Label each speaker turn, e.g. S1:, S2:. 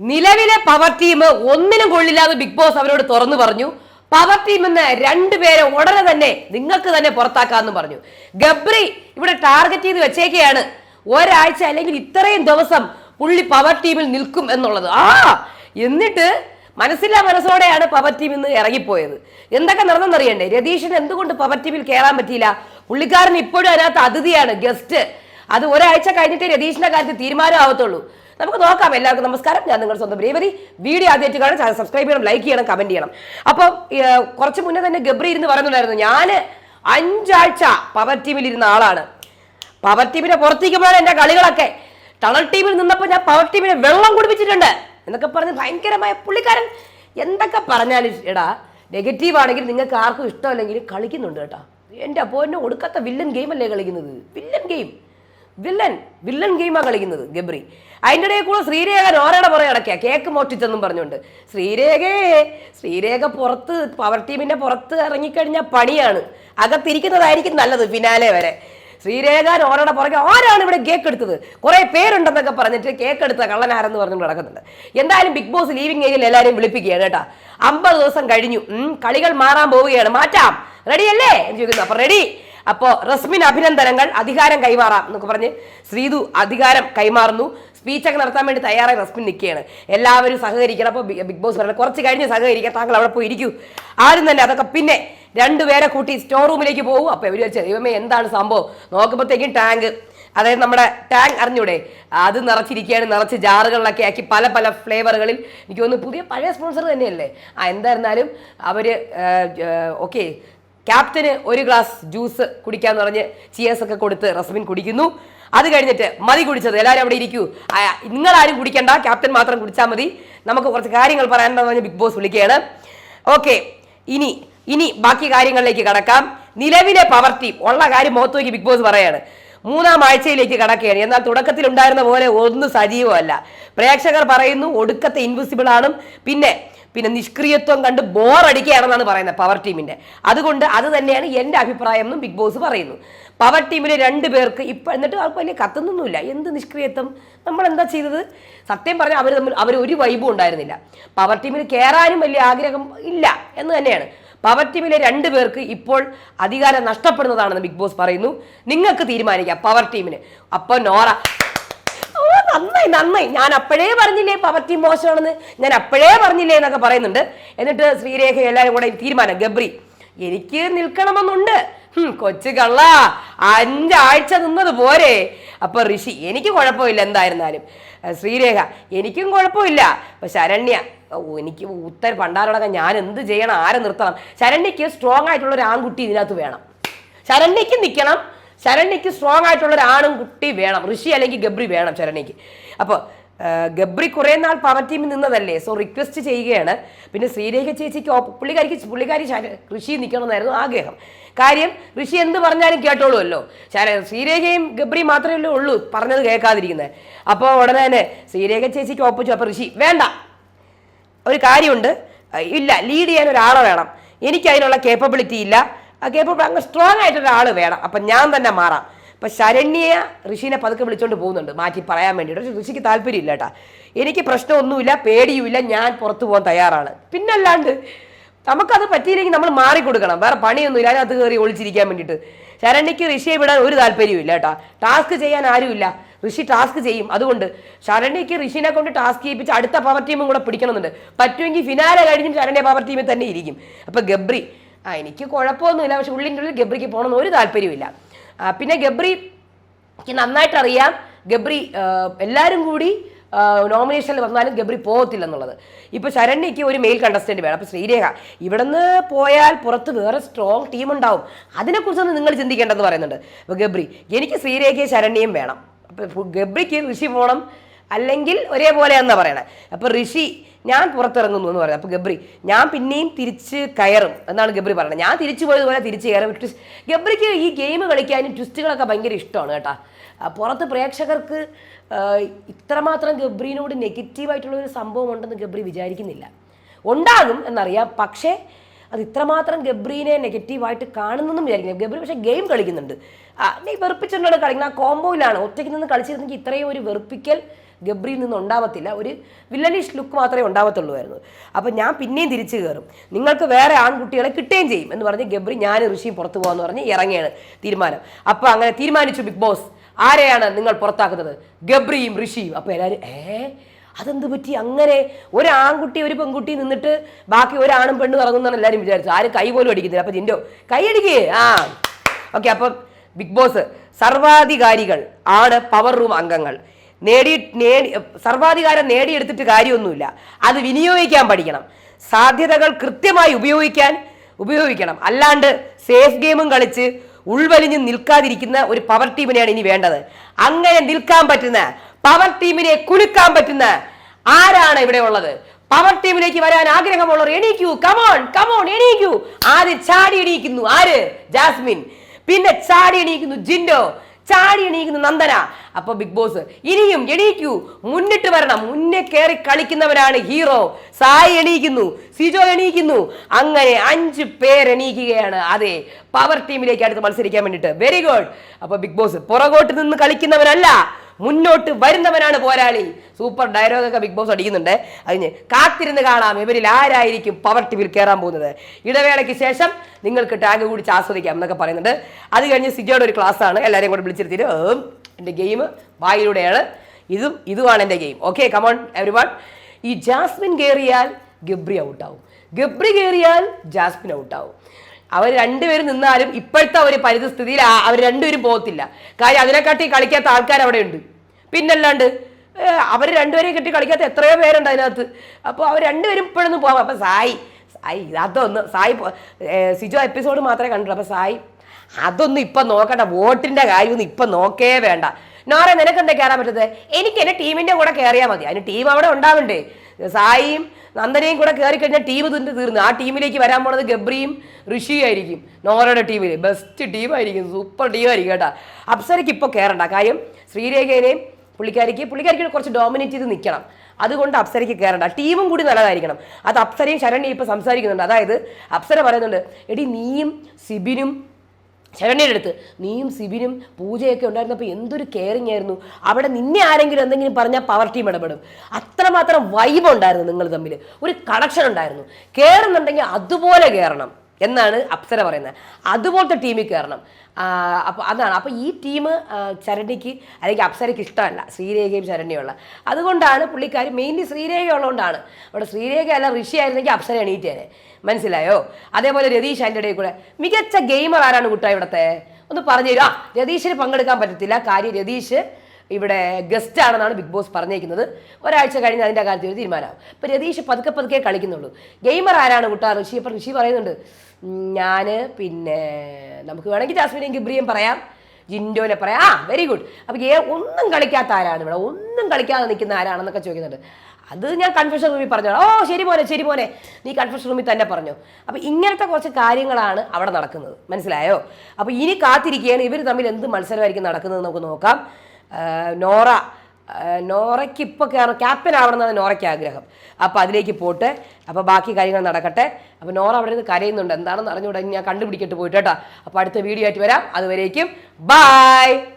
S1: നിലവിലെ power team ഒന്നിനും കൊള്ളില്ലാതെ big boss അവരോട് തുറന്നു പറഞ്ഞു. പവർ ടീം എന്ന് രണ്ടുപേരെ ഉടനെ തന്നെ നിങ്ങൾക്ക് തന്നെ പുറത്താക്കാമെന്ന് പറഞ്ഞു. ഗബ്രി ഇവിടെ ടാർഗറ്റ് ചെയ്ത് വെച്ചേക്കെയാണ്. ഒരാഴ്ച അല്ലെങ്കിൽ ഇത്രയും ദിവസം പുള്ളി പവർ ടീമിൽ നിൽക്കും എന്നുള്ളത്. ആ എന്നിട്ട് മനസ്സില്ലാ മനസ്സോടെയാണ് പവർ ടീം ഇന്ന് ഇറങ്ങിപ്പോയത്. എന്തൊക്കെ നടന്നെന്നറിയണ്ടേ രതീഷിന് എന്തുകൊണ്ട് പവർ ടീമിൽ കയറാൻ പറ്റിയില്ല? പുള്ളിക്കാരൻ ഇപ്പോഴും അതിനകത്ത് അതിഥിയാണ് ഗസ്റ്റ് അത് ഒരാഴ്ച കഴിഞ്ഞിട്ട് രതീഷിന്റെ കാര്യത്തിൽ തീരുമാനം ആവത്തുള്ളൂ നമുക്ക് നോക്കാം. എല്ലാവർക്കും നമസ്കാരം. ഞാൻ നിങ്ങളുടെ സ്വന്തം ബ്രേവരി വീഡിയോ ആദ്യമായിട്ട് കാണാൻ ചാനൽ സബ്സ്ക്രൈബ് ചെയ്യണം ലൈക്ക് ചെയ്യണം കമന്റ് ചെയ്യണം. അപ്പോൾ കുറച്ച് മുന്നേ തന്നെ ഗബ്രി ഇരുന്ന് പറയുന്നുണ്ടായിരുന്നു ഞാൻ അഞ്ചാഴ്ച പവർ ടീമിൽ ഇരുന്ന ആളാണ്. പവർ ടീമിനെ പുറത്തേക്കുമ്പോഴാണ് എന്റെ കളികളൊക്കെ. ടണൽ ടീമിൽ നിന്നപ്പോൾ ഞാൻ പവർ ടീമിനെ വെള്ളം കുടിപ്പിച്ചിട്ടുണ്ട് എന്നൊക്കെ പറഞ്ഞ് ഭയങ്കരമായ പുള്ളിക്കാരൻ എന്തൊക്കെ പറഞ്ഞാലും എടാ നെഗറ്റീവ് ആണെങ്കിൽ നിങ്ങൾക്ക് ആർക്കും ഇഷ്ടമല്ലെങ്കിൽ കളിക്കുന്നുണ്ട് കേട്ടോ. എന്റെ അപ്പോ എന്നെ ഒടുക്കത്തെ വില്ലൻ ഗെയിമല്ലേ കളിക്കുന്നത്? വില്ലൻ ഗെയിം വില്ലൻ വില്ലൻ ഗെയിമാണ് കളിക്കുന്നത് ഗബ്രി. അതിന്റെ ഇടയിൽ കൂടെ ശ്രീരേഖ നോരയുടെ പുറകെ അടക്കുക കേക്ക് മോഷ്ടിച്ചെന്നും പറഞ്ഞുകൊണ്ട്. ശ്രീരേഖയെ ശ്രീരേഖ പുറത്ത് പവർ ടീമിന്റെ പുറത്ത് ഇറങ്ങിക്കഴിഞ്ഞാൽ പണിയാണ്. അകത്തിരിക്കുന്നതായിരിക്കും നല്ലത് ഫിനാലെ വരെ. ശ്രീരേഖ നോരയുടെ പുറകെ ആരാണ് ഇവിടെ കേക്ക് എടുത്തത്? കുറെ പേരുണ്ടെന്നൊക്കെ പറഞ്ഞിട്ട് കേക്ക് എടുത്ത കള്ളനാരെന്ന് പറഞ്ഞു നടക്കുന്നുണ്ട്. എന്തായാലും ബിഗ് ബോസ് ലീവിംഗ് ഏരിയയിൽ എല്ലാവരെയും വിളിപ്പിക്കുകയാണ് കേട്ടോ. അമ്പത് ദിവസം കഴിഞ്ഞു. കളികൾ മാറാൻ പോവുകയാണ്. മാറ്റാം. റെഡിയല്ലേ എന്ന് ചോദിക്കുന്നു. അപ്പൊ റെഡി അപ്പോ റസ്മിൻ അഭിനന്ദനങ്ങൾ അധികാരം കൈമാറാം എന്നൊക്കെ പറഞ്ഞ് ശ്രീതു അധികാരം കൈമാറുന്നു. സ്പീച്ചൊക്കെ നടത്താൻ വേണ്ടി തയ്യാറായി റസ്മിൻ നിൽക്കുകയാണ്. എല്ലാവരും സഹകരിക്കണം. അപ്പോൾ ബിഗ് ബോസ് പറയണം കുറച്ച് കഴിഞ്ഞ് സഹകരിക്കാം. താങ്കൾ അവിടെ പോയി ഇരിക്കൂ. ആരും തന്നെ അതൊക്കെ പിന്നെ രണ്ടുപേരെ കൂട്ടി സ്റ്റോർ റൂമിലേക്ക് പോകും അപ്പോൾ ഇവർ വെച്ചാൽ ദൈവമേ എന്താണ് സംഭവം? നോക്കുമ്പോഴത്തേക്കും ടാങ്ക് അതായത് നമ്മുടെ ടാങ്ക് അറിഞ്ഞൂടെ? അത് നിറച്ചിരിക്കുകയാണ്. നിറച്ച് ജാറുകളിലൊക്കെ ആക്കി പല പല ഫ്ലേവറുകളിൽ എനിക്ക് തോന്നുന്നു പുതിയ പഴയ സ്പോൺസർ തന്നെയല്ലേ? ആ എന്തായിരുന്നാലും അവർ ഓക്കെ ക്യാപ്റ്റന് ഒരു ഗ്ലാസ് ജ്യൂസ് കുടിക്കാൻ പറഞ്ഞ് ചിയേഴ്സ് ഒക്കെ കൊടുത്ത് റസ്മിൻ കുടിക്കുന്നു. അത് കഴിഞ്ഞിട്ട് മതി കുടിച്ചത്. എല്ലാവരും അവിടെ ഇരിക്കൂ. നിങ്ങളാരും കുടിക്കണ്ട. ക്യാപ്റ്റൻ മാത്രം കുടിച്ചാൽ മതി. നമുക്ക് കുറച്ച് കാര്യങ്ങൾ പറയാനുണ്ടെന്ന് പറഞ്ഞ് ബിഗ് ബോസ് വിളിക്കുകയാണ്. ഓക്കെ. ഇനി ഇനി ബാക്കി കാര്യങ്ങളിലേക്ക് കടക്കാം. നിലവിലെ പവർ ടീം ഉള്ള കാര്യം മുഖത്ത് നോക്കി ബിഗ് ബോസ് പറയാണ്. മൂന്നാം ആഴ്ചയിലേക്ക് കടക്കുകയാണ്. എന്നാൽ തുടക്കത്തിൽ ഉണ്ടായിരുന്ന പോലെ ഒന്ന് സജീവമല്ല. പ്രേക്ഷകർ പറയുന്നു ഒടുക്കത്തെ ഇൻവിസിബിൾ ആണ് പിന്നെ പിന്നെ നിഷ്ക്രിയത്വം കണ്ട് ബോറടിക്കുകയാണെന്നാണ് പറയുന്നത് പവർ ടീമിന്റെ അതുകൊണ്ട് അത് തന്നെയാണ് എന്റെ അഭിപ്രായം എന്നും ബിഗ് ബോസ് പറയുന്നു. പവർ ടീമിലെ രണ്ട് പേർക്ക് ഇപ്പം എന്നിട്ട് അവർക്ക് വലിയ കത്തുന്നൊന്നുമില്ല എന്ത് നിഷ്ക്രിയത്വം? നമ്മൾ എന്താ ചെയ്തത്? സത്യം പറഞ്ഞാൽ അവർ തമ്മിൽ അവർ ഒരു വൈബും ഉണ്ടായിരുന്നില്ല. പവർ ടീമിൽ കയറാനും വലിയ ആഗ്രഹം ഇല്ല എന്ന് തന്നെയാണ്. പവർ ടീമിലെ രണ്ട് പേർക്ക് ഇപ്പോൾ അധികാരം നഷ്ടപ്പെടുന്നതാണെന്ന് ബിഗ് ബോസ് പറയുന്നു. നിങ്ങൾക്ക് തീരുമാനിക്കാം പവർ ടീമിന് അപ്പോൾ നോറ നന്നായി നന്നായി. ഞാൻ അപ്പോഴേ പറഞ്ഞില്ലേ പവർട്ടി മോശമാണെന്ന്? ഞാൻ അപ്പോഴേ പറഞ്ഞില്ലേ എന്നൊക്കെ പറയുന്നുണ്ട്. എന്നിട്ട് ശ്രീരേഖ എല്ലാവരും കൂടെ തീരുമാനം. ഗബ്രി എനിക്ക് നിൽക്കണമെന്നുണ്ട്. കൊച്ചു കള്ള. അഞ്ചാഴ്ച നിന്നത് പോരെ. അപ്പൊ ഋഷി എനിക്ക് കുഴപ്പമില്ല എന്തായിരുന്നാലും. ശ്രീരേഖ എനിക്കും കുഴപ്പമില്ല. അപ്പൊ ശരണ്യ എനിക്ക് ഉത്തര പണ്ടാരോടൊക്കെ ഞാൻ എന്ത് ചെയ്യണം? ആരെ നിർത്തണം? ശരണ്യക്ക് സ്ട്രോങ് ആയിട്ടുള്ള ഒരു ആൺകുട്ടി ഇതിനകത്ത് വേണം. ശരണ്യക്ക് നിൽക്കണം. ശരണ്യക്ക് സ്ട്രോങ് ആയിട്ടുള്ള ഒരു ആണും കുട്ടി വേണം. ഋഷി അല്ലെങ്കിൽ ഗബ്രി വേണം ശരണ്യക്ക് അപ്പോൾ ഗബ്രി കുറേ നാൾ പവർ ടീമിൽ നിന്നതല്ലേ? സോ റിക്വസ്റ്റ് ചെയ്യുകയാണ്. പിന്നെ ശ്രീരേഖ ചേച്ചിക്ക് പുള്ളിക്കാരിക്ക് പുള്ളിക്കാരി ഋഷി നിൽക്കണമെന്നായിരുന്നു ആഗ്രഹം. കാര്യം ഋഷി എന്ത് പറഞ്ഞാലും കേട്ടോളുമല്ലോ. ശര- ശ്രീരേഖയും ഗബ്രി മാത്രമേ ഉള്ളൂ പറഞ്ഞത് കേൾക്കാതിരിക്കുന്നത്. അപ്പോൾ ഉടനെ തന്നെ ശ്രീരേഖ ചേച്ചിക്ക് ഒപ്പിച്ചു. അപ്പോൾ ഋഷി വേണ്ട. ഒരു കാര്യമുണ്ട്. ഇല്ല ലീഡ് ചെയ്യാൻ ഒരാളെ വേണം. എനിക്ക് അതിനുള്ള കേപ്പബിലിറ്റി ഇല്ല. ആ കേപ്പബിൾ അങ്ങ് സ്ട്രോങ് ആയിട്ട് ഒരാൾ വേണം. അപ്പം ഞാൻ തന്നെ മാറാം. അപ്പം ശരണ്യ ഋഷിനെ പതുക്കെ വിളിച്ചുകൊണ്ട് പോകുന്നുണ്ട്. മാറ്റി പറയാൻ വേണ്ടിയിട്ട്. പക്ഷേ ഋഷിക്ക് താല്പര്യമില്ല കേട്ടാ. എനിക്ക് പ്രശ്നമൊന്നുമില്ല പേടിയുമില്ല ഞാൻ പുറത്തു പോകാൻ തയ്യാറാണ്. പിന്നല്ലാണ്ട് നമുക്കത് പറ്റിയില്ലെങ്കിൽ നമ്മൾ മാറിക്കൊടുക്കണം. വേറെ പണിയൊന്നുമില്ല അതിനകത്ത് കയറി ഒളിച്ചിരിക്കാൻ വേണ്ടിയിട്ട്. ശരണ്യക്ക് ഋഷിയെ വിടാൻ ഒരു താല്പര്യവും ഇല്ല കേട്ടാ. ടാസ്ക് ചെയ്യാൻ ആരുമില്ല. ഋഷി ടാസ്ക് ചെയ്യും. അതുകൊണ്ട് ശരണ്യക്ക് ഋഷിനെ കൊണ്ട് ടാസ്ക് ചെയ്യിപ്പിച്ച് അടുത്ത പവർ ടീമും കൂടെ പിടിക്കണമെന്നുണ്ട്. പറ്റുമെങ്കിൽ ഫിനാലെ കഴിഞ്ഞിട്ട് ശരണ്യ പവർ ടീമിൽ തന്നെ ഇരിക്കും. അപ്പോൾ ഗബ്രി ആ എനിക്ക് കുഴപ്പമൊന്നുമില്ല പക്ഷെ ഉള്ളിന്റെ ഉള്ളിൽ ഗബ്രിക്ക് പോകണമെന്ന് ഒരു താല്പര്യമില്ല പിന്നെ ഗബ്രി എനിക്ക് നന്നായിട്ട് അറിയാം. ഗബ്രി എല്ലാവരും കൂടി നോമിനേഷനിൽ വന്നാലും ഗബ്രി പോകത്തില്ലെന്നുള്ളത്. ഇപ്പോൾ ശരണ്യയ്ക്ക് ഒരു മെയിൽ കണ്ടസ്റ്റന്റ് വേണം. അപ്പോൾ ശ്രീരേഖ ഇവിടുന്ന് പോയാൽ പുറത്ത് വേറെ സ്ട്രോങ് ടീം ഉണ്ടാവും. അതിനെക്കുറിച്ചൊന്നും നിങ്ങൾ ചിന്തിക്കേണ്ടെന്ന് പറയുന്നുണ്ട്. അപ്പോൾ ഗബ്രി എനിക്ക് ശ്രീരേഖയും ശരണ്യയും വേണം. അപ്പോൾ ഗബ്രിക്ക് ഋഷി പോകണം അല്ലെങ്കിൽ ഒരേപോലെ എന്ന് പറയണേ. അപ്പോൾ ഋഷി ഞാൻ പുറത്തിറങ്ങുന്നു എന്ന് പറയുന്നത്. അപ്പോൾ ഗബ്രി ഞാൻ പിന്നെയും തിരിച്ച് കയറും എന്നാണ് ഗബ്രി പറയുന്നത് ഞാൻ തിരിച്ചു പോയതുപോലെ തിരിച്ച് കയറും. ഗബ്രിക്ക് ഈ ഗെയിം കളിക്കാനും ട്വിസ്റ്റുകളൊക്കെ ഭയങ്കര ഇഷ്ടമാണ് കേട്ടാ. പുറത്ത് പ്രേക്ഷകർക്ക് ഇത്രമാത്രം ഗബ്രീനോട് നെഗറ്റീവായിട്ടുള്ള ഒരു സംഭവം ഉണ്ടെന്ന് ഗബ്രി വിചാരിക്കുന്നില്ല. ഉണ്ടാകും എന്നറിയാം. പക്ഷേ അത് ഇത്രമാത്രം ഗബ്രീനെ നെഗറ്റീവായിട്ട് കാണുന്നെന്നും വിചാരിക്കുന്നത് ഗബ്രി പക്ഷേ ഗെയിം കളിക്കുന്നുണ്ട്. നീ വെറുപ്പിച്ചിട്ടാണ് കളിക്കുന്നത്. ആ കോമ്പോയിലാണ് ഒറ്റയ്ക്ക് നിന്ന് കളിച്ചിരുന്നെങ്കിൽ ഇത്രയും ഒരു വെറുപ്പിക്കൽ ഗബ്രിയിൽ നിന്ന് ഉണ്ടാവത്തില്ല. ഒരു വില്ലനിഷ് ലുക്ക് മാത്രമേ ഉണ്ടാവത്തുള്ളൂമായിരുന്നു അപ്പോൾ ഞാൻ പിന്നെയും തിരിച്ചു കയറും നിങ്ങൾക്ക് വേറെ ആൺകുട്ടികളെ കിട്ടുകയും ചെയ്യും എന്ന് പറഞ്ഞ് ഗബ്രി ഞാൻ ഋഷിയും പുറത്തു പോകാമെന്ന് പറഞ്ഞ് ഇറങ്ങിയാണ് തീരുമാനം. അപ്പോൾ അങ്ങനെ തീരുമാനിച്ചു ബിഗ് ബോസ്. ആരെയാണ് നിങ്ങൾ പുറത്താക്കുന്നത്? ഗബ്രിയും ഋഷിയും. അപ്പോൾ എല്ലാവരും ഏ അതെന്ത് പറ്റി? അങ്ങനെ ഒരു ആൺകുട്ടി ഒരു പെൺകുട്ടി നിന്നിട്ട് ബാക്കി ഒരാണും പെണ്ണും ഇറങ്ങുന്നതാണ് എല്ലാവരും വിചാരിച്ചു ആരും കൈ പോലും അടിക്കുന്നില്ല അപ്പം ജിൻഡോ കൈ അടിക്കേ. ആ. ഓക്കെ അപ്പം ബിഗ് ബോസ് സർവാധികാരികൾ ആണ് പവർ റൂം അംഗങ്ങൾ. നേടി നേടി സർവാധികാരം നേടിയെടുത്തിട്ട് കാര്യമൊന്നുമില്ല. അത് വിനിയോഗിക്കാൻ പഠിക്കണം. സാധ്യതകൾ കൃത്യമായി ഉപയോഗിക്കാൻ ഉപയോഗിക്കണം. അല്ലാണ്ട് സേഫ് ഗെയിമും കളിച്ച് ഉൾവലിഞ്ഞ് നിൽക്കാതിരിക്കുന്ന ഒരു പവർ ടീമിനെയാണ് ഇനി വേണ്ടത്. അങ്ങനെ നിൽക്കാൻ പറ്റുന്ന പവർ ടീമിനെ കുലുക്കാൻ പറ്റുന്ന ആരാണ് ഇവിടെ ഉള്ളത്? പവർ ടീമിലേക്ക് വരാൻ ആഗ്രഹമുള്ളവർ എണീക്കൂ. Come on come on എണീക്കൂ. ആദ്യം ചാടി എണീക്കുന്നു? ആര്? ജാസ്മിൻ. പിന്നെ ചാടി എണീക്കുന്നു ജിൻഡോ. ചാടി എണീക്കുന്നു നന്ദന. അപ്പൊ ബിഗ് ബോസ് ഇനിയും എണീക്കൂ. മുന്നിട്ട് വരണം. മുന്നേ കയറി കളിക്കുന്നവരാണ് ഹീറോ. സായി എണീക്കുന്നു. സിജോ എണീക്കുന്നു. അങ്ങനെ അഞ്ച് പേരെണീക്കുകയാണ് അതെ പവർ ടീമിലേക്ക് അടുത്ത് മത്സരിക്കാൻ വേണ്ടിയിട്ട്. വെരി ഗുഡ് അപ്പൊ ബിഗ് ബോസ് പുറകോട്ട് നിന്ന് കളിക്കുന്നവനല്ല മുന്നോട്ട് വരുന്നവനാണ് പോരാളി. സൂപ്പർ ഡയലോഗൊക്കെ ബിഗ് ബോസ് അടിക്കുന്നുണ്ട്. അതിന് കാത്തിരുന്ന് കാണാം ഇവരിൽ ആരായിരിക്കും പവർ ടിവിൽ കയറാൻ പോകുന്നത്. ഇടവേളയ്ക്ക് ശേഷം നിങ്ങൾക്ക് ടാഗ് കൂടിച്ച് ആസ്വദിക്കാം എന്നൊക്കെ പറയുന്നുണ്ട്. അത് കഴിഞ്ഞ് സിജോയുടെ ഒരു ക്ലാസ് ആണ്. എല്ലാവരെയും കൂടെ വിളിച്ചിരുത്തിയിട്ട് എന്റെ ഗെയിം വായിലൂടെയാണ്. ഇതും ഇതുമാണ് എന്റെ game okay come on everyone ഈ ജാസ്മിൻ കയറിയാൽ ഗബ്രി ഔട്ടാവും ഗബ്രി കയറിയാൽ ജാസ്മിൻ ഔട്ടാവും അവർ രണ്ടുപേരും നിന്നാലും ഇപ്പോഴത്തെ ഒരു പരിതസ്ഥിതിയിൽ അവർ രണ്ടുപേരും പോകത്തില്ല. കാര്യം അതിനെക്കാട്ടി കളിക്കാത്ത ആൾക്കാർ അവിടെ ഉണ്ട് പിന്നല്ലാണ്ട് അവർ രണ്ടുപേരെയും കെട്ടി കളിക്കാത്ത എത്രയോ പേരുണ്ട് അതിനകത്ത്. അപ്പോൾ അവർ രണ്ടുപേരും ഇപ്പോഴൊന്നും പോകാം അപ്പം സായി സായി അതൊന്ന് സായി സിജോ എപ്പിസോഡ് മാത്രമേ കണ്ടുള്ളൂ അപ്പം സായി അതൊന്നും ഇപ്പം നോക്കണ്ട. വോട്ടിന്റെ കാര്യമൊന്നും ഇപ്പം നോക്കേ വേണ്ട. നോറെ നിനക്കെന്താ കയറാൻ പറ്റുന്നത്? എനിക്ക് എന്റെ ടീമിന്റെ കൂടെ കയറിയാൽ മതി. അതിന് ടീം അവിടെ ഉണ്ടാവണ്ടേ? സായിയും നന്ദനയും കൂടെ കയറി കഴിഞ്ഞാൽ ടീം തിന്ന് തീർന്നു. ആ ടീമിലേക്ക് വരാൻ പോണത് ഗബ്രിയും ഋഷിയും ആയിരിക്കും. നോറയുടെ ടീമിൽ ബെസ്റ്റ് ടീമായിരിക്കും സൂപ്പർ ടീമായിരിക്കും കേട്ടോ. അപ്സരയ്ക്ക് ഇപ്പോൾ കയറണ്ട കാര്യം ശ്രീരേഖേനെയും പുള്ളിക്കാരിക്ക് പുള്ളിക്കാരിക്ക് കുറച്ച് ഡോമിനേറ്റ് ചെയ്ത് നിൽക്കണം അതുകൊണ്ട് അപ്സരയ്ക്ക് കയറണ്ട ടീമും കൂടി നല്ലതായിരിക്കണം. അത് അപ്സരയും ശരണ്യും ഇപ്പോൾ സംസാരിക്കുന്നുണ്ട്. അതായത് അപ്സര പറയുന്നുണ്ട് എടി നീയും സിബിനും ശരണ്യയുടെ അടുത്ത് നീയും സിബിനും പൂജയൊക്കെ ഉണ്ടായിരുന്നപ്പോൾ എന്തൊരു കെയറിങ് ആയിരുന്നു. അവിടെ നിന്നെ ആരെങ്കിലും എന്തെങ്കിലും പറഞ്ഞാൽ പവർ ടീം ഇടപെടും. അത്രമാത്രം വൈബ് ഉണ്ടായിരുന്നു നിങ്ങൾ തമ്മിൽ ഒരു കണക്ഷൻ ഉണ്ടായിരുന്നു. കയറുന്നുണ്ടെങ്കിൽ അതുപോലെ കയറണം എന്നാണ് അപ്സര പറയുന്നത്. അതുപോലത്തെ ടീമിൽ കയറണം അപ്പോൾ അതാണ്. അപ്പോൾ ഈ ടീം ചരണിക്ക് അല്ലെങ്കിൽ അപ്സരയ്ക്ക് ഇഷ്ടമല്ല. ശ്രീരേഖയും ചരണിയുള്ള അതുകൊണ്ടാണ് പുള്ളിക്കാർ മെയിൻലി ശ്രീരേഖ ഉള്ളതുകൊണ്ടാണ്. അവിടെ ശ്രീരേഖ അല്ല ഋഷി ആയിരുന്നെങ്കിൽ അപ്സര എണീറ്റേനെ. മനസ്സിലായോ? അതേപോലെ രതീഷ് ഇടയിൽ കൂടെ മികച്ച ഗെയിമർ ആരാണ് കുട്ടാ ഇവിടുത്തെ? ഒന്ന് പറഞ്ഞു തരും. ആ രതീഷിന് പങ്കെടുക്കാൻ പറ്റത്തില്ല. കാര്യം രതീഷ് ഇവിടെ ഗസ്റ്റ് ആണെന്നാണ് ബിഗ് ബോസ് പറഞ്ഞേക്കുന്നത്. ഒരാഴ്ച കഴിഞ്ഞ് അതിന്റെ കാര്യത്തിൽ ഒരു തീരുമാനമാവും. ഇപ്പം രതീഷ് പതുക്കെ പതുക്കെ കളിക്കുന്നുള്ളൂ. ഗെയിമർ ആരാണ് കുട്ടാ ഋഷി? അപ്പം ഋഷി പറയുന്നുണ്ട് ഞാൻ പിന്നെ നമുക്ക് വേണമെങ്കിൽ ജാസ്മിനെയും ഗിബ്രിയും പറയാം. ജിൻഡോനെ പറയാം. ആ വെരി ഗുഡ് അപ്പോൾ ഏ ഒന്നും കളിക്കാത്ത ആരാണ് ഇവിടെ? ഒന്നും കളിക്കാതെ നിൽക്കുന്ന ആരാണെന്നൊക്കെ ചോദിക്കുന്നുണ്ട്. അത് ഞാൻ കൺഫ്യൂഷൻ റൂമിൽ പറഞ്ഞു. ഓ ശരി മോനെ ശരി മോനെ. നീ കൺഫ്യൂഷൻ റൂമിൽ തന്നെ പറഞ്ഞു. അപ്പോൾ ഇങ്ങനത്തെ കുറച്ച് കാര്യങ്ങളാണ് അവിടെ നടക്കുന്നത്. മനസ്സിലായോ? അപ്പോൾ ഇനി കാത്തിരിക്കുകയാണ്. ഇവർ തമ്മിൽ എന്ത് മത്സരമായിരിക്കും നടക്കുന്നത് നമുക്ക് നോക്കാം. നോറ നോറയ്ക്ക് ഇപ്പോൾ കയറണം ക്യാപ്റ്റൻ ആവണമെന്നാണ് നോറയ്ക്ക് ആഗ്രഹം. അപ്പോൾ അതിലേക്ക് പോട്ടെ. അപ്പോൾ ബാക്കി കാര്യങ്ങൾ നടക്കട്ടെ. അപ്പോൾ നോറ അവിടെ നിന്ന് കരയുന്നുണ്ട്. എന്താണെന്ന് അറിഞ്ഞുകൂടെ? ഞാൻ കണ്ടുപിടിക്കട്ട് പോയിട്ട് കേട്ടോ. അപ്പോൾ അടുത്ത വീഡിയോ ആയിട്ട് വരാം. അതുവരേക്കും. ബായ്